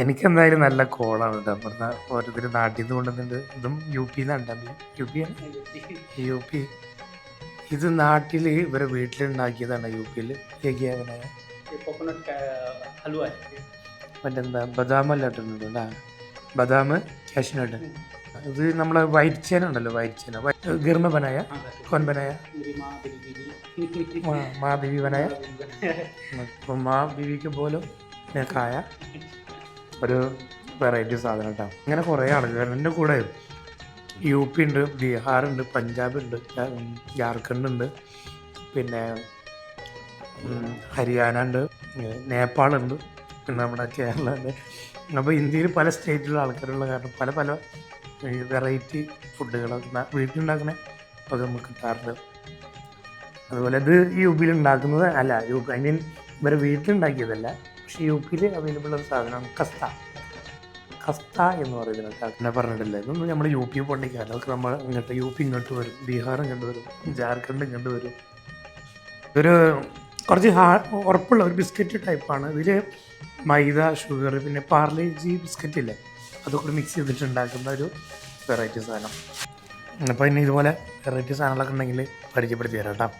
എനിക്കെന്തായാലും നല്ല കോളാണ് കേട്ടോ അവിടുന്ന് ഓരോരുത്തർ നാട്ടിൽ നിന്ന് കൊണ്ടുവന്നിട്ടുണ്ട് ഇതും യു പി നിന്നുണ്ടാകും യു പി ആണ്? യു പി ഇത് നാട്ടിൽ ഇവരെ വീട്ടിലുണ്ടാക്കിയതാണ് യു പിയിൽ യഗിയാവനായ മറ്റെന്താ? ബദാം അല്ല ഇട്ടിട്ടുണ്ട് ബദാം കാഷ്നട്ട് ഇത് നമ്മളെ വൈറ്റ് ചേന ഉണ്ടല്ലോ വൈറ്റ് ചേന. ഗർമ്മപനായ കോൻപനായ മാ ബിബി പനായ മാ ബിബിക്ക് പോലും കായ. ഒരു വെറൈറ്റി സാധനം കേട്ടോ അങ്ങനെ കുറേ ആളുകൾ എന്റെ കൂടെ യു പി ഉണ്ട് ബീഹാർ ഉണ്ട് പഞ്ചാബ് ഉണ്ട് ജാർഖണ്ഡ് ഉണ്ട് പിന്നെ ഹരിയാന ഉണ്ട് നേപ്പാൾ ഉണ്ട് പിന്നെ നമ്മുടെ കേരള ഉണ്ട് അപ്പോൾ ഇന്ത്യയിൽ പല സ്റ്റേറ്റിലുള്ള ആൾക്കാരുള്ള കാരണം പല പല വെറൈറ്റി ഫുഡുകളൊക്കെ വീട്ടിലുണ്ടാക്കുന്ന അത് നമുക്ക് കിട്ടാറുണ്ട്. അതുപോലെ ഇത് യു പിയിൽ ഉണ്ടാക്കുന്നത് അല്ല യു ഐ മീൻ ഇവരെ വീട്ടിലുണ്ടാക്കിയതല്ല. പക്ഷേ യു പിയിൽ അവൈലബിൾ ഒരു സാധനമാണ് കസ്ത. കസ്ത എന്ന് പറയുന്നത് അങ്ങനെ പറഞ്ഞിട്ടില്ല? ഇതൊന്നും നമ്മൾ യു പി പോകണ്ടെങ്കിൽ അതൊക്കെ നമ്മൾ ഇങ്ങോട്ട് യു പി ഇങ്ങോട്ട് വരും. ബീഹാർ ഇങ്ങോട്ട് വരും. ജാർഖണ്ഡ് ഇങ്ങോട്ട് വരും. ഒരു കുറച്ച് ഹാ ഉറപ്പുള്ള ഒരു ബിസ്ക്കറ്റ് ടൈപ്പാണ്. ഇതിൽ മൈദ ഷുഗർ പിന്നെ പാർലെ ജി ബിസ്ക്കറ്റ് ഇല്ലേ? അതൊക്കെ മിക്സ് ചെയ്തിട്ട് ഉണ്ടാക്കുന്ന ഒരു വെറൈറ്റി സാധനം. അപ്പോൾ ഇനി ഇതുപോലെ വെറൈറ്റി സാധനങ്ങളൊക്കെ ഉണ്ടെങ്കിൽ പരിചയപ്പെടുത്തി തരാം കേട്ടോ.